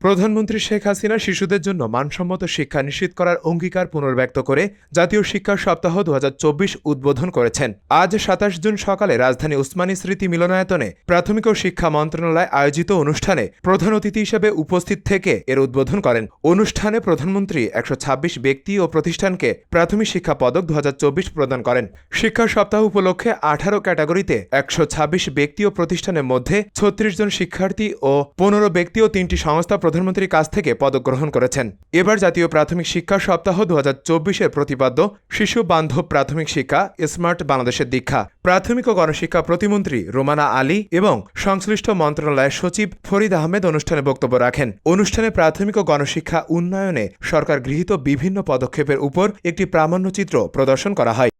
প্রধানমন্ত্রী শেখ হাসিনা শিশুদের জন্য মানসম্মত শিক্ষা নিশ্চিত করার অঙ্গীকার পুনর্ব্যক্ত করে জাতীয় শিক্ষা সপ্তাহ দু উদ্বোধন করেছেন। আজ সাতাশ জুন সকালে রাজধানী উসমানী স্মৃতি মিলনায়তনে প্রাথমিক ও শিক্ষা মন্ত্রণালয় আয়োজিত অনুষ্ঠানে প্রধান অতিথি হিসেবে উপস্থিত থেকে এর উদ্বোধন করেন। অনুষ্ঠানে প্রধানমন্ত্রী একশো ছাব্বিশ ব্যক্তি ও প্রতিষ্ঠানকে প্রাথমিক শিক্ষা পদক দু হাজার চব্বিশ প্রদান করেন। শিক্ষা সপ্তাহ উপলক্ষে আঠারো ক্যাটাগরিতে একশো ছাব্বিশ ব্যক্তি ও প্রতিষ্ঠানের মধ্যে ছত্রিশ জন শিক্ষার্থী ও পনেরো ব্যক্তি ও তিনটি সংস্থা প্রধানমন্ত্রীর কাছ থেকে পদক গ্রহণ করেছেন। এবার জাতীয় প্রাথমিক শিক্ষা সপ্তাহ দু হাজার চব্বিশের প্রতিপাদ্য, শিশু বান্ধব প্রাথমিক শিক্ষা, স্মার্ট বাংলাদেশের দীক্ষা। প্রাথমিক ও গণশিক্ষা প্রতিমন্ত্রী রোমানা আলী এবং সংশ্লিষ্ট মন্ত্রণালয়ের সচিব ফরিদ আহমেদ অনুষ্ঠানে বক্তব্য রাখেন। অনুষ্ঠানে প্রাথমিক ও গণশিক্ষা উন্নয়নে সরকার গৃহীত বিভিন্ন পদক্ষেপের উপর একটি প্রামাণ্যচিত্র প্রদর্শন করা হয়।